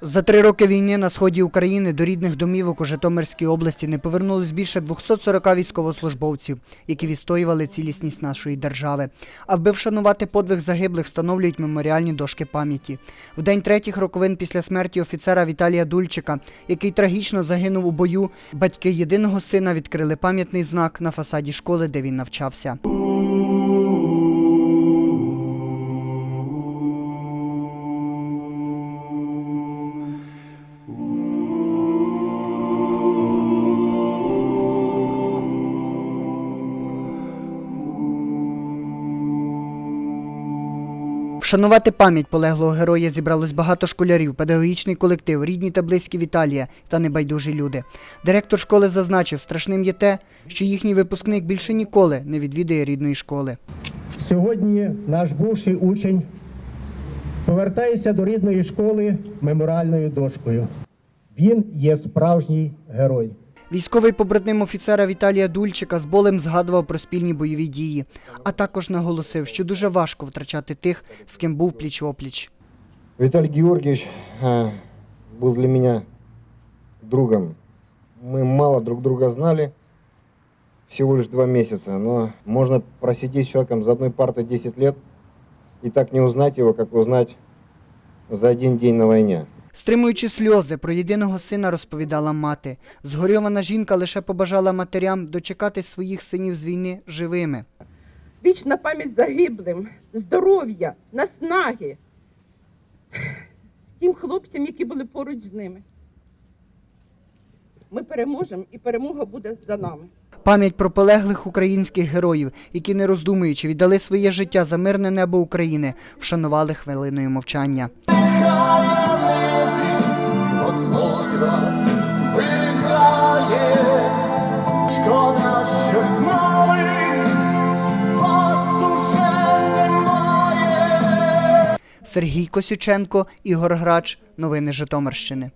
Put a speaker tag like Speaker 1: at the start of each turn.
Speaker 1: За три роки війни на сході України до рідних домівок у Житомирській області не повернулось більше 240 військовослужбовців, які відстоювали цілісність нашої держави. Аби вшанувати подвиг загиблих, встановлюють меморіальні дошки пам'яті. В день третіх роковин після смерті офіцера Віталія Дульчика, який трагічно загинув у бою, батьки єдиного сина відкрили пам'ятний знак на фасаді школи, де він навчався. Вшанувати пам'ять полеглого героя зібралось багато школярів, педагогічний колектив, рідні та близькі Віталія та небайдужі люди. Директор школи зазначив, страшним є те, що їхній випускник більше ніколи не відвідає рідної школи.
Speaker 2: Сьогодні наш бувший учень повертається до рідної школи меморіальною дошкою. Він є справжній герой.
Speaker 1: Військовий побратим офіцера Віталія Дульчика з болем згадував про спільні бойові дії, а також наголосив, що дуже важко втрачати тих, з ким був пліч-опліч.
Speaker 3: Виталий Георгиевич э, был для меня другом. Мы мало друг друга знали, всего лишь два месяца, но можно просидеть с человеком за одной партой 10 лет и так не узнать его, как узнать за один день на войне.
Speaker 1: Стримуючи сльози, про єдиного сина розповідала мати. Згорьована жінка лише побажала матерям дочекати своїх синів з війни живими.
Speaker 4: Вічна пам'ять загиблим, здоров'я, наснаги з тим хлопцям, які були поруч з ними. Ми переможемо і перемога буде за нами.
Speaker 1: Пам'ять про полеглих українських героїв, які не роздумуючи віддали своє життя за мирне небо України, вшанували хвилиною мовчання. Сергій Косюченко, Ігор Грач. Новини Житомирщини.